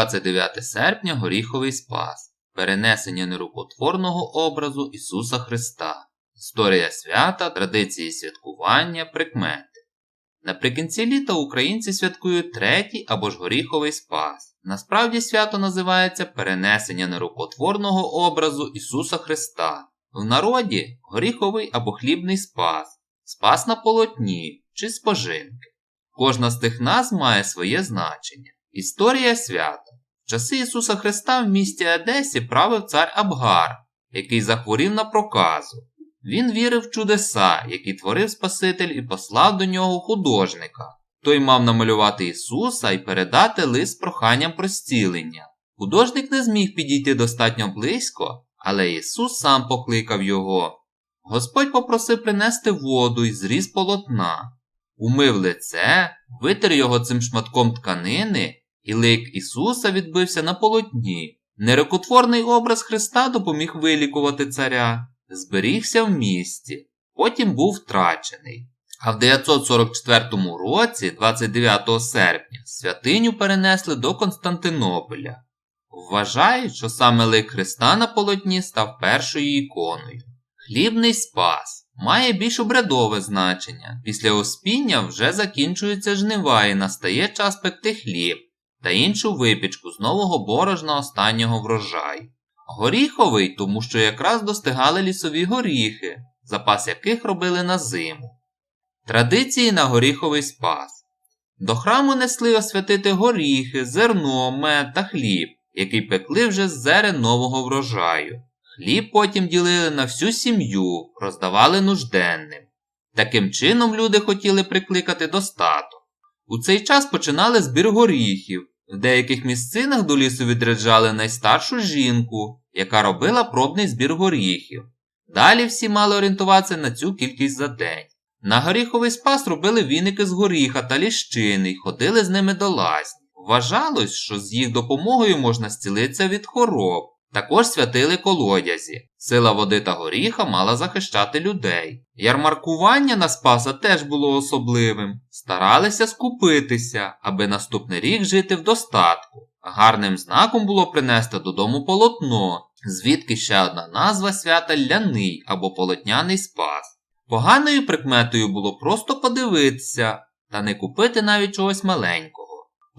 29 серпня Горіховий Спас. Перенесення нерукотворного образу Ісуса Христа. Історія свята, традиції святкування, прикмети. Наприкінці літа українці святкують третій або ж горіховий спас. Насправді свято називається перенесення нерукотворного образу Ісуса Христа. В народі горіховий або хлібний спас, спас на полотні чи спожинки. Кожна з тих назв має своє значення. Історія свята. Часи Ісуса Христа в місті Едесі правив цар Абгар, який захворів на проказу. Він вірив в чудеса, які творив Спаситель і послав до нього художника. Той мав намалювати Ісуса і передати лист проханням про зцілення. Художник не зміг підійти достатньо близько, але Ісус сам покликав його. Господь попросив принести воду і зріз полотна, умив лице, витер його цим шматком тканини, і лик Ісуса відбився на полотні. Нерекотворний образ Христа допоміг вилікувати царя зберігся в місті, потім був втрачений. А в 944 році, 29 серпня, святиню перенесли до Константинополя. Вважають, що саме лик Христа на полотні став першою іконою. Хлібний спас має більш обрядове значення. Після оспіння вже закінчуються жнива і настає час пекти хліб та іншу випічку з нового борошна останнього врожаю. Горіховий, тому що якраз достигали лісові горіхи, запас яких робили на зиму. Традиції на горіховий спас. До храму несли освятити горіхи, зерно, мед та хліб, який пекли вже з зерен нового врожаю. Хліб потім ділили на всю сім'ю, роздавали нужденним. Таким чином люди хотіли прикликати достаток. У цей час починали збір горіхів. В деяких місцинах до лісу відряджали найстаршу жінку, яка робила пробний збір горіхів. Далі всі мали орієнтуватися на цю кількість за день. На горіховий спас робили віники з горіха та ліщини й ходили з ними до лазні. Вважалось, що з їх допомогою можна зцілитися від хвороб. Також святили колодязі. Сила води та горіха мала захищати людей. Ярмаркування на Спаса теж було особливим. Старалися скупитися, аби наступний рік жити в достатку. Гарним знаком було принести додому полотно, звідки ще одна назва свята ляний або полотняний спас. Поганою прикметою було просто подивитися та не купити навіть чогось маленького.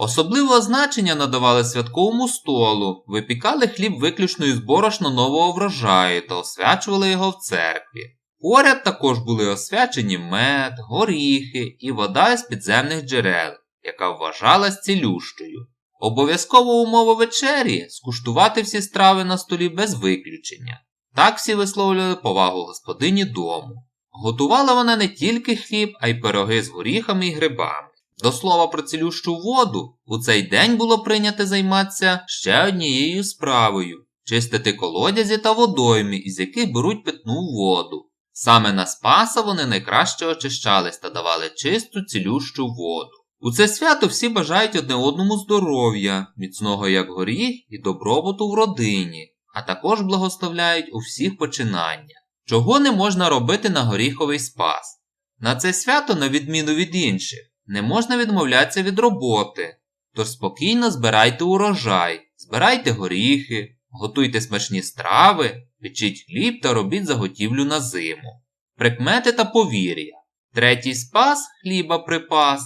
Особливого значення надавали святковому столу, випікали хліб виключно із борошна нового врожаю та освячували його в церкві. Поряд також були освячені мед, горіхи і вода з підземних джерел, яка вважалась цілющою. Обов'язкова умова вечері скуштувати всі страви на столі без виключення. Так всі висловлювали повагу господині дому. Готувала вона не тільки хліб, а й пироги з горіхами і грибами. До слова про цілющу воду, у цей день було прийнято займатися ще однією справою чистити колодязі та водойми, із яких беруть питну воду. Саме на Спаса вони найкраще очищались та давали чисту цілющу воду. У це свято всі бажають одне одному здоров'я, міцного як горіх і добробуту в родині, а також благословляють у всіх починання. Чого не можна робити на горіховий спас? На це свято, на відміну від інших, не можна відмовлятися від роботи. Тож спокійно збирайте урожай, збирайте горіхи, готуйте смачні страви, печіть хліб та робіть заготівлю на зиму. Прикмети та повір'я. Третій спас хліба припас,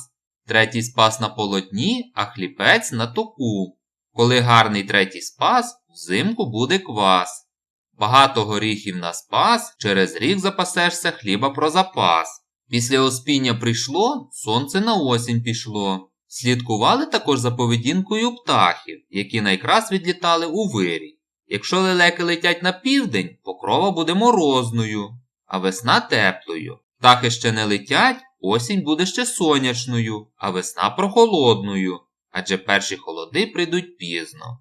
третій спас на полотні, а хліпець на току. Коли гарний третій спас, взимку буде квас. Багато горіхів на спас, через рік запасешся хліба про запас. Після оспіння прийшло, сонце на осінь пішло. Слідкували також за поведінкою птахів, які найкрас відлітали у вирій. Якщо лелеки летять на південь, покрова буде морозною, а весна теплою. Птахи ще не летять, осінь буде ще сонячною, а весна прохолодною, адже перші холоди прийдуть пізно.